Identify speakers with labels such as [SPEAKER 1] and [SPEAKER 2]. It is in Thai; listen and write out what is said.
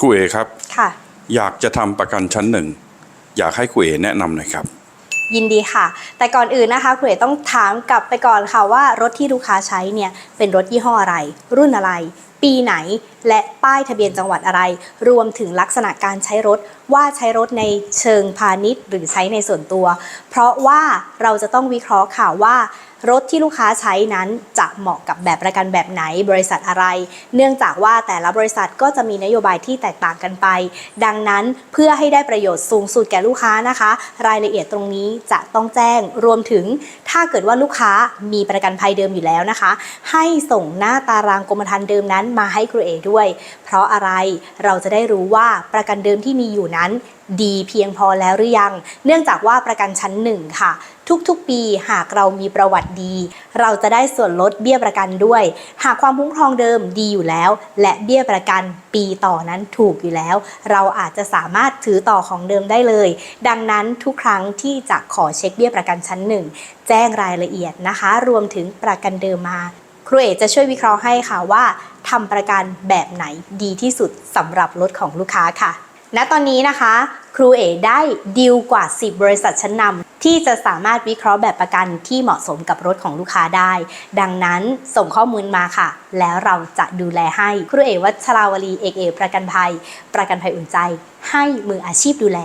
[SPEAKER 1] ครูเอครับ
[SPEAKER 2] ค่ะ
[SPEAKER 1] อยากจะทำประกันชั้นหนึ่ง อยากให้ครูเอแนะนำหน่อยครับ
[SPEAKER 2] ยินดีค่ะ แต่ก่อนอื่นนะคะคุณเอ๋ต้องถามกลับไปก่อนค่ะว่ารถที่ลูกค้าใช้เนี่ยเป็นรถยี่ห้ออะไร รุ่นอะไร ปีไหน และป้ายทะเบียนจังหวัดอะไร รวมถึงลักษณะการใช้รถว่าใช้รถในเชิงพาณิชย์ หรือใช้ในส่วนตัว เพราะว่าเราจะต้องวิเคราะห์ค่ะว่ารถที่ลูกค้าใช้นั้นจะเหมาะกับแบบประกันแบบไหน บริษัทอะไร เนื่องจากว่าแต่ละบริษัทก็จะมีนโยบายที่แตกต่างกันไป ดังนั้นเพื่อให้ได้ประโยชน์สูงสุดแก่ลูกค้านะคะ รายละเอียดตรงนี้จะต้องแจ้งรวมถึง ถ้าเกิดว่าลูกค้ามีประกันภัยเดิมอยู่แล้วนะคะ ให้ส่งหน้าตารางกรมธรรม์เดิมนั้นมาให้ครูเอด้วย เพราะอะไรเราจะได้รู้ว่าประกันเดิมที่มีอยู่นั้น ดีเพียงพอแล้วหรือยัง เนื่องจากว่าประกันชั้นหนึ่งค่ะ ทุกๆปีหากเรามีประวัติดี เราจะได้ส่วนลดเบี้ยประกันด้วย หากความคุ้มครองเดิมดีอยู่แล้ว และเบี้ยประกันปีต่อนั้นถูกอยู่แล้ว เราอาจจะสามารถถือต่อของเดิมได้เลย ดังนั้นทุกครั้งที่จะขอเช็คเบี้ยประกันชั้นหนึ่งแจ้งรายละเอียดนะคะ รวมถึงประกันเดิมมาครูเอกจะช่วยวิเคราะห์ให้ค่ะว่า ทำประกันแบบไหนดีที่สุดสำหรับรถของลูกค้าค่ะ ณ ตอนนี้นะคะ ครูเอได้ดีลกว่า 10 บริษัทชั้นนำที่จะสามารถวิเคราะห์แบบประกันที่เหมาะสมกับรถของลูกค้าได้ ดังนั้นส่งข้อมูลมาค่ะ แล้วเราจะดูแลให้ ครูเอวัชราวลีเอกเอประกันภัย ประกันภัยอุ่นใจ ให้มืออาชีพดูแล